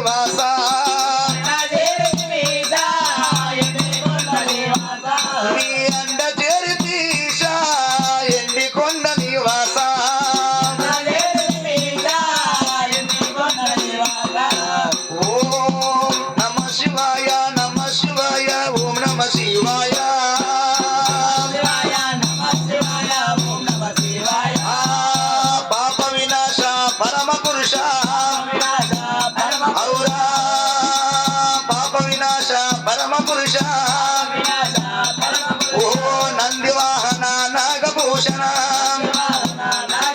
నివాస నీ అండ చేరి తీశా ఎండి కొండ పరమ పురుష. పాప వినాశ పరమ పురుష. ఓ నందివాహన నాగభూషణ.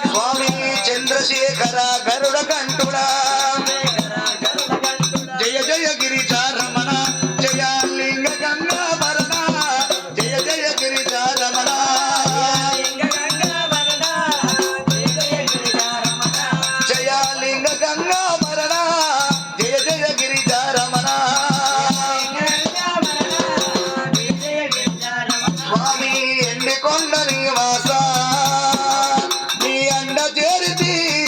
స్వామి చంద్రశేఖర గరుడ కంఠుడా. జయ జయ గిరిజారమణ జయ లింగ గంగాభరణ జయ జయ గిరిజారమణ. జయ లింగ గంగా Mommy.